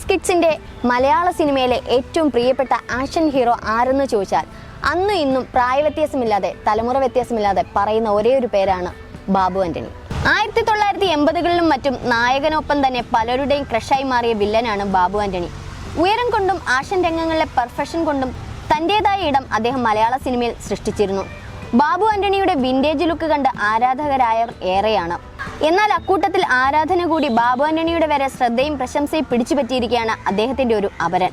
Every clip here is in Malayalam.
നയന്റീസ് കിഡ്സിന്റെ മലയാള സിനിമയിലെ ഏറ്റവും പ്രിയപ്പെട്ട ആക്ഷൻ ഹീറോ ആരെന്ന് ചോദിച്ചാൽ അന്നും ഇന്നും പ്രായവ്യത്യാസമില്ലാതെ തലമുറ വ്യത്യാസമില്ലാതെ പറയുന്ന ഒരേ ഒരു പേരാണ് ബാബു ആന്റണി. ആയിരത്തി തൊള്ളായിരത്തി എൺപതുകളിലും മറ്റും നായകനൊപ്പം തന്നെ പലരുടെയും ക്രഷായി മാറിയ വില്ലനാണ് ബാബു ആന്റണി. ഉയരം കൊണ്ടും ആക്ഷൻ രംഗങ്ങളിലെ പെർഫെക്ഷൻ കൊണ്ടും തന്റെതായ ഇടം അദ്ദേഹം മലയാള സിനിമയിൽ സൃഷ്ടിച്ചിരുന്നു. ബാബു ആന്റണിയുടെ വിന്റേജ് ലുക്ക് കണ്ട് ആരാധകരായവർ ഏറെയാണ്. എന്നാൽ അക്കൂട്ടത്തിൽ ആരാധന കൂടി ബാബു ആന്റണിയുടെ വരെ ശ്രദ്ധയും പ്രശംസയും പിടിച്ചുപറ്റിയിരിക്കുകയാണ് അദ്ദേഹത്തിന്റെ ഒരു അപരൻ.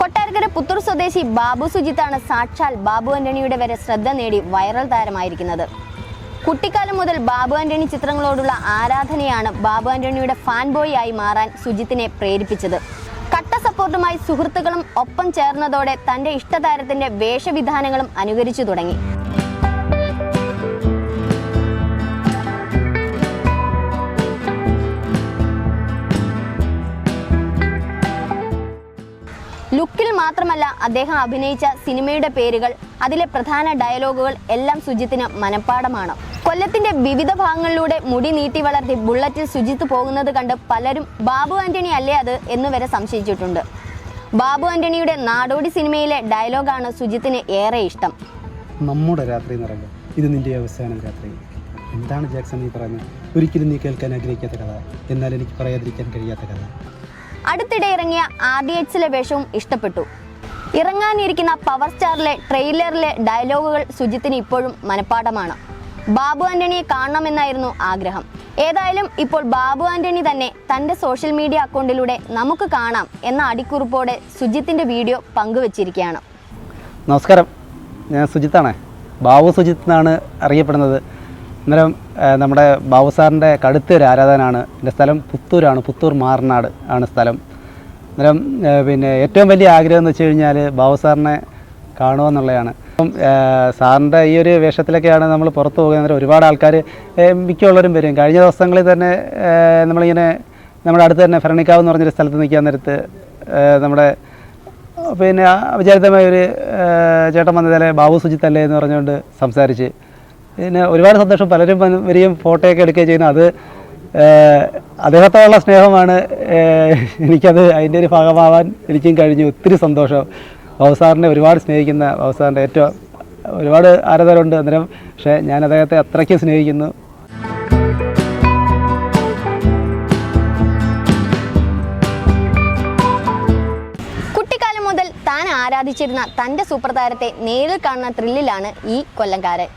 കൊട്ടാരക്കര പുത്തൂർ സ്വദേശി ബാബു സുജിത്താണ് സാക്ഷാൽ ബാബു ആന്റണിയുടെ വരെ ശ്രദ്ധ നേടി വൈറൽ താരമായിരിക്കുന്നത്. കുട്ടിക്കാലം മുതൽ ബാബു ആന്റണി ചിത്രങ്ങളോടുള്ള ആരാധനയാണ് ബാബു ആന്റണിയുടെ ഫാൻ ബോയ് ആയി മാറാൻ സുജിത്തിനെ പ്രേരിപ്പിച്ചത്. കട്ട സപ്പോർട്ടുമായി സുഹൃത്തുക്കളും ഒപ്പം ചേർന്നതോടെ തന്റെ ഇഷ്ടതാരത്തിന്റെ വേഷവിധാനങ്ങളും അനുകരിച്ചു തുടങ്ങി. ലുക്കിൽ മാത്രമല്ല അദ്ദേഹം അഭിനയിച്ച സിനിമയുടെ പേരുകൾ അതിലെ പ്രധാന ഡയലോഗുകൾ എല്ലാം സുജിത്തിന് മനഃപ്പാടമാണ്. കൊല്ലത്തിന്റെ വിവിധ ഭാഗങ്ങളിലൂടെ മുടി നീട്ടി വളർത്തി ബുള്ളറ്റിൽ സുജിത്ത് പോകുന്നത് കണ്ട് പലരും ബാബു ആന്റണി അല്ലേ അത് എന്ന് വരെ സംശയിച്ചിട്ടുണ്ട്. ബാബു ആന്റണിയുടെ നാടോടി സിനിമയിലെ ഡയലോഗാണ് സുജിത്തിന് ഏറെ ഇഷ്ടം. നമ്മുടെ രാത്രി എന്ന് ഇത് നിന്റെ അവസാനം രാത്രി. എന്താണ് ജാക്സൺ നീ പറയുന്നത്? ഒരിക്കലും നീ കേൾക്കാൻ ആഗ്രഹിക്കാത്ത കഥ. എന്നാൽ എനിക്ക് പറയാതിരിക്കാൻ കഴിയാത്ത കഥ. അടുത്തിടെ ഇറങ്ങിയ ആർ ഡി എച്ചിലെ വേഷവും ഇഷ്ടപ്പെട്ടു. ഇറങ്ങാനിരിക്കുന്ന പവർ സ്റ്റാറിലെ ട്രെയിലറിലെ ഡയലോഗുകൾ സുജിത്തിന് ഇപ്പോഴും മനഃപ്പാടമാണ് ബാബു ആന്റണിയെ കാണണമെന്നായിരുന്നു ആഗ്രഹം. ഏതായാലും ഇപ്പോൾ ബാബു ആന്റണി തന്നെ തന്റെ സോഷ്യൽ മീഡിയ അക്കൗണ്ടിലൂടെ നമുക്ക് കാണാം എന്ന അടിക്കുറിപ്പോടെ സുജിത്തിന്റെ വീഡിയോ പങ്കുവച്ചിരിക്കുകയാണ്. നമസ്കാരം. ഞാൻ സുജിത്താണ്. ബാബു സുജിത്ത് എന്നാണ് അറിയപ്പെടുന്നത്. അന്നേരം നമ്മുടെ ബാബു സാറിന്റെ കടുത്ത ഒരു ആരാധനാണ് എന്റെ സ്ഥലം പുത്തൂരാണ് പുത്തൂർ മാറനാട് ആണ് സ്ഥലം. അന്നേരം പിന്നെ ഏറ്റവും വലിയ ആഗ്രഹം എന്ന് വെച്ച് കഴിഞ്ഞാൽ ബാബു സാറിനെ കാണുമെന്നുള്ളതാണ് അപ്പം സാറിന്റെ ഈ ഒരു വേഷത്തിലൊക്കെയാണ് നമ്മൾ പുറത്ത് പോകുന്നത്. ഒരുപാട് ആൾക്കാർ മിക്കുള്ളവരും വരും. കഴിഞ്ഞ ദിവസങ്ങളിൽ തന്നെ നമ്മളിങ്ങനെ നമ്മുടെ അടുത്ത് തന്നെ ഫെറണിക്കാവ് എന്ന് പറഞ്ഞൊരു സ്ഥലത്ത് നിൽക്കാൻ നേരത്ത് നമ്മുടെ പിന്നെ വിചാരിതമായ ഒരു ചേട്ടൻ വന്നതല്ലേ ബാബു സുജിത്ത് അല്ലേ എന്ന് പറഞ്ഞുകൊണ്ട് സംസാരിച്ച് പിന്നെ ഒരുപാട് സന്തോഷം. പലരും വരികയും ഫോട്ടോയൊക്കെ എടുക്കുകയും ചെയ്യുന്നു. അത് അദ്ദേഹത്തോടുള്ള സ്നേഹമാണ്. എനിക്കത് അതിന്റെ ഒരു ഭാഗമാവാൻ എനിക്കും കഴിഞ്ഞു. ഒത്തിരി സന്തോഷം. ബൗസാറിനെ ഒരുപാട് സ്നേഹിക്കുന്ന ബൗസാറിന്റെ ഏറ്റവും ഒരുപാട് ആരാധകരുണ്ട് അന്നേരം. പക്ഷേ ഞാൻ അദ്ദേഹത്തെ അത്രയ്ക്ക് സ്നേഹിക്കുന്നു. കുട്ടിക്കാലം മുതൽ ആരാധിച്ചിരുന്ന തന്റെ സൂപ്പർ താരത്തെ നേരിൽ കാണുന്ന ത്രില്ലിലാണ് ഈ കൊല്ലംകാരൻ.